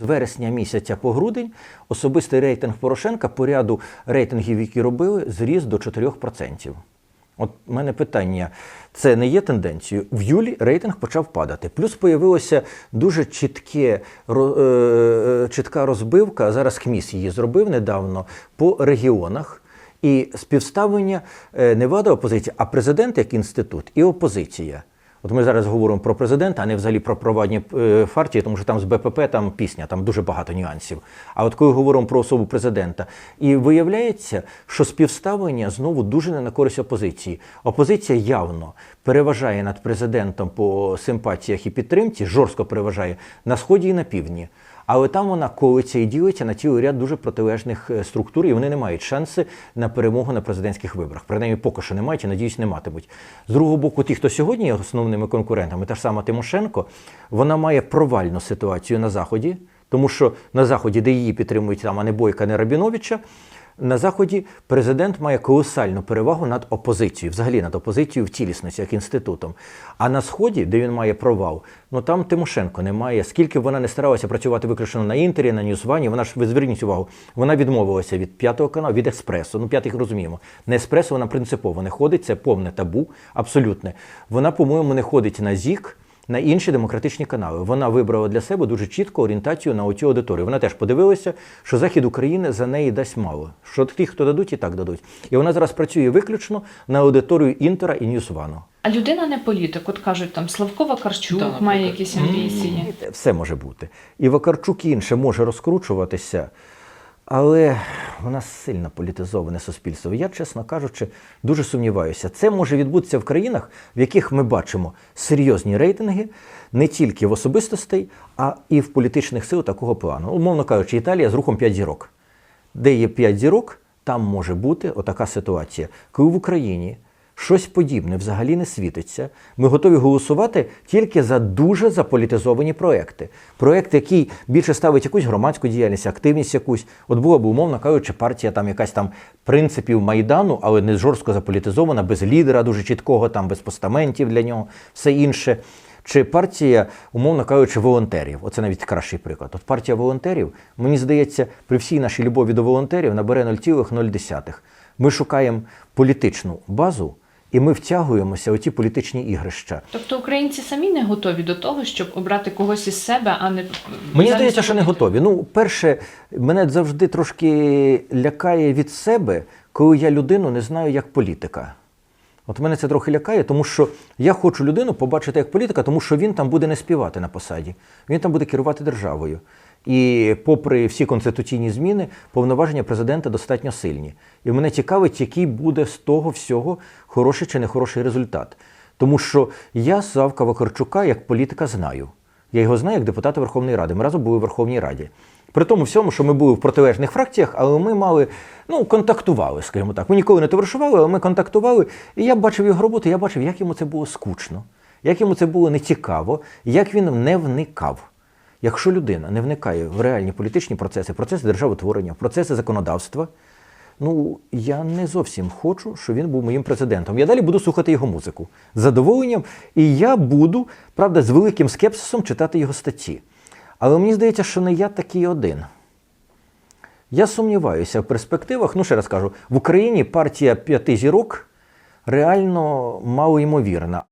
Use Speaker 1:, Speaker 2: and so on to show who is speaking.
Speaker 1: З вересня місяця по грудень особистий рейтинг Порошенка по ряду рейтингів, які робили, зріс до 4%. От в мене питання: це не є тенденцією. В юлі рейтинг почав падати. Плюс появилося дуже чітке, ро- е, чітка розбивка. Зараз КМІС її зробив недавно по регіонах. І співставлення е, не влада опозиція, а президент як інститут і опозиція. От ми зараз говоримо про президента, а не взагалі про провадні е, партії, тому що там з БПП там пісня, там дуже багато нюансів. А от коли говоримо про особу президента, і виявляється, що співставлення знову дуже не на користь опозиції. Опозиція явно переважає над президентом по симпатіях і підтримці, жорстко переважає на сході і на півдні. Але там вона ділиться на цілий ряд дуже протилежних е, структур, і вони не мають шанси на перемогу на президентських виборах. Принаймні, поки що не мають і надіюсь, не матимуть. З другого боку, ті, хто сьогодні є основними конкурентами, та ж сама Тимошенко, вона має провальну ситуацію на заході, тому що на заході, де її підтримують там, а не Бойка, не Рабіновича. На заході президент має колосальну перевагу над опозицією, взагалі над опозицією в цілісності як інститутом. А на сході, де він має провал, ну там Тимошенко немає. Скільки б вона не старалася працювати виключно на інтері, на Ньюзвані, вона ж ви зверніть увагу, вона відмовилася від п'ятого каналу, від експресу. Ну, п'ятих розуміємо. На еспресо вона принципово не ходить, це повне табу, абсолютне. Вона, по-моєму, не ходить на ЗІК на інші демократичні канали. Вона вибрала для себе дуже чітку орієнтацію на оцю аудиторію. Вона теж подивилася, що захід України за неї дасть мало. Що ті, хто дадуть, і так дадуть. І вона зараз працює виключно на аудиторію Інтера і Ньюсвану.
Speaker 2: А людина не політик. От кажуть, там Славкова Карчук
Speaker 3: Да,
Speaker 2: має якісь амбіції.
Speaker 1: Все може бути. І Вакарчук і інше може розкручуватися, але у нас сильно політизоване суспільство. Я, чесно кажучи, дуже сумніваюся. Це може відбутися в країнах, в яких ми бачимо серйозні рейтинги не тільки в особистостей, а і в політичних сил такого плану. Умовно кажучи, Італія з рухом 5 зірок. Де є 5 зірок, там може бути отака ситуація. Коли в Україні щось подібне взагалі не світиться, ми готові голосувати тільки за дуже заполітизовані проекти. Проект, який більше ставить якусь громадську діяльність, активність якусь. От була б, умовно кажучи, партія там якась там принципів Майдану, але не жорстко заполітизована, без лідера дуже чіткого, там без постаментів для нього, все інше. Чи партія, умовно кажучи, волонтерів? Оце навіть кращий приклад. От партія волонтерів, мені здається, при всій нашій любові до волонтерів набере 0,0. Ми шукаємо політичну базу, і ми втягуємося у ті політичні ігрища.
Speaker 2: Тобто українці самі не готові до того, щоб обрати когось із себе, а не
Speaker 1: Мені здається, що не готові. Ну, перше, мене завжди трошки лякає від себе, коли я людину не знаю як політика. От мене це трохи лякає, тому що я хочу людину побачити як політика, тому що він там буде не співати на посаді, він там буде керувати державою. І попри всі конституційні зміни, повноваження президента достатньо сильні. І мене цікавить, який буде з того всього хороший чи нехороший результат. Тому що я Савка Вакарчука як політика знаю. Я його знаю як депутата Верховної Ради. Ми разом були в Верховній Раді. При тому всьому, що ми були в протилежних фракціях, але ми мали, ну, контактували, скажімо так. Ми ніколи не товаришували, але ми контактували. І я бачив його роботу, я бачив, як йому це було скучно, як йому це було нецікаво, як він не вникав. Якщо людина не вникає в реальні політичні процеси, процеси державотворення, процеси законодавства, ну я не зовсім хочу, щоб він був моїм президентом. Я далі буду слухати його музику з задоволенням, і я буду, правда, з великим скепсисом читати його статті. Але мені здається, що не я такий один. Я сумніваюся в перспективах. Ну, ще раз кажу, в Україні партія п'яти зірок реально малоймовірна.